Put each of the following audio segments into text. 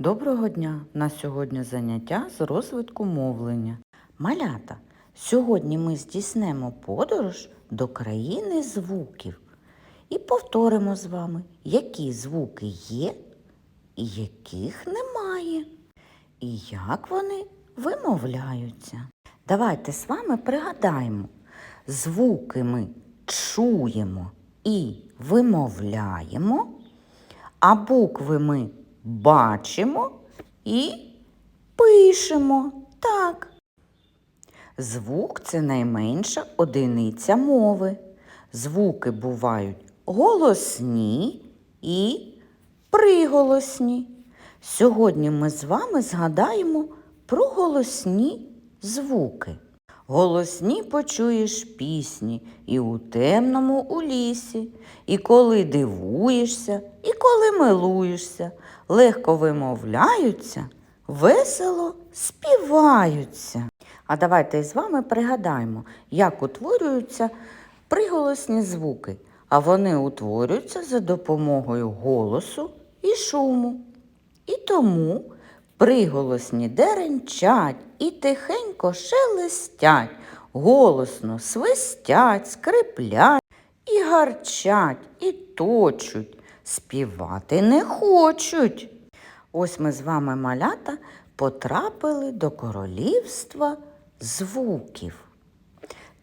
Доброго дня! На сьогодні заняття з розвитку мовлення. Малята, сьогодні ми здійснемо подорож до країни звуків і повторимо з вами, які звуки є і яких немає, і як вони вимовляються. Давайте з вами пригадаємо, звуки ми чуємо і вимовляємо, а букви ми бачимо і пишемо. Так. Звук це найменша одиниця мови. Звуки бувають голосні і приголосні. Сьогодні ми з вами згадаємо про голосні звуки. Голосні почуєш пісні і у темному у лісі, і коли дивуєшся, і коли милуєшся, легко вимовляються, весело співаються. А давайте з вами пригадаємо, як утворюються приголосні звуки, а вони утворюються за допомогою голосу і шуму. І тому приголосні деренчать і тихенько шелестять, голосно свистять, скриплять і гарчать, і точуть, співати не хочуть. Ось ми з вами малята потрапили до королівства звуків.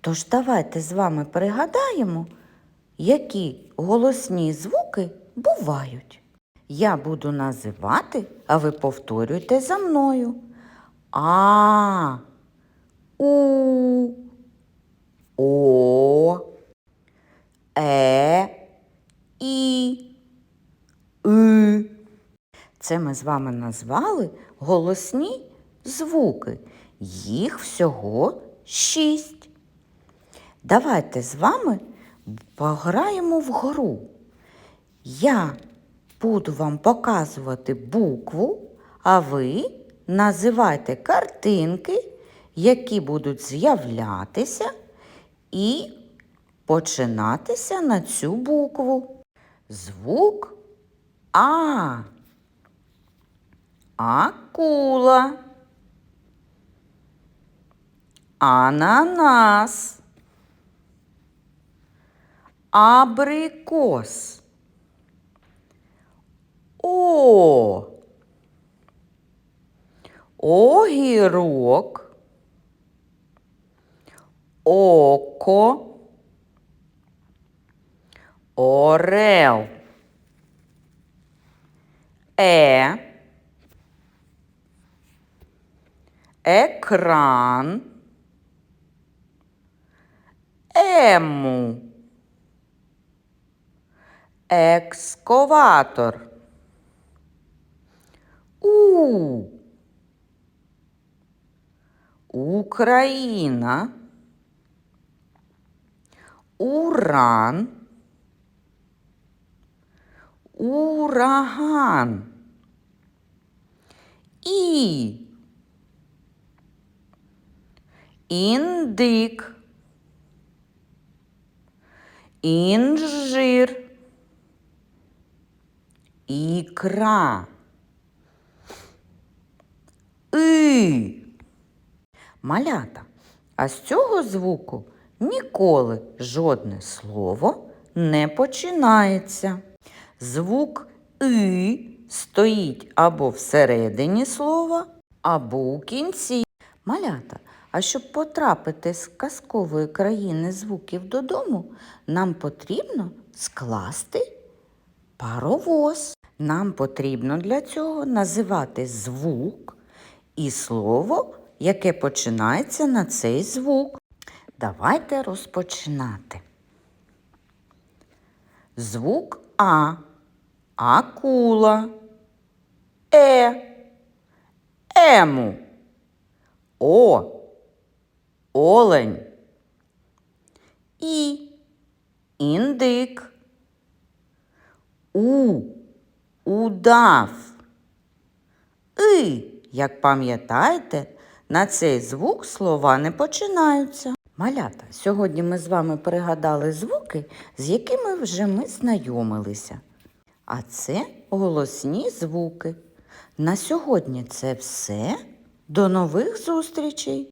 Тож давайте з вами пригадаємо, які голосні звуки бувають. Я буду називати, а ви повторюйте за мною. А, У, О, Е, І, И. Це ми з вами назвали голосні звуки. Їх всього шість. Давайте з вами пограємо в гру. Я буду вам показувати букву, а ви називайте картинки, які будуть з'являтися і починатися на цю букву. Звук А. Акула. Ананас. Абрикос. Огірок. Око. Орел. Е. Екран. Ему. Екскаватор. У. Україна. Уран. Ураган. І. Індик. Інжир. Ікра. И. Малята. А з цього звуку ніколи жодне слово не починається. Звук И стоїть або всередині слова, або у кінці. Малята. А щоб потрапити з казкової країни звуків додому, нам потрібно скласти паровоз. Нам потрібно для цього називати звук і слово, яке починається на цей звук. Давайте розпочинати. Звук А. Акула. Е. Ему. О. Олень. І. Індик. У. Удав. И. Як пам'ятаєте, на цей звук слова не починаються. Малята, сьогодні ми з вами пригадали звуки, з якими вже ми знайомилися. А це голосні звуки. На сьогодні це все. До нових зустрічей!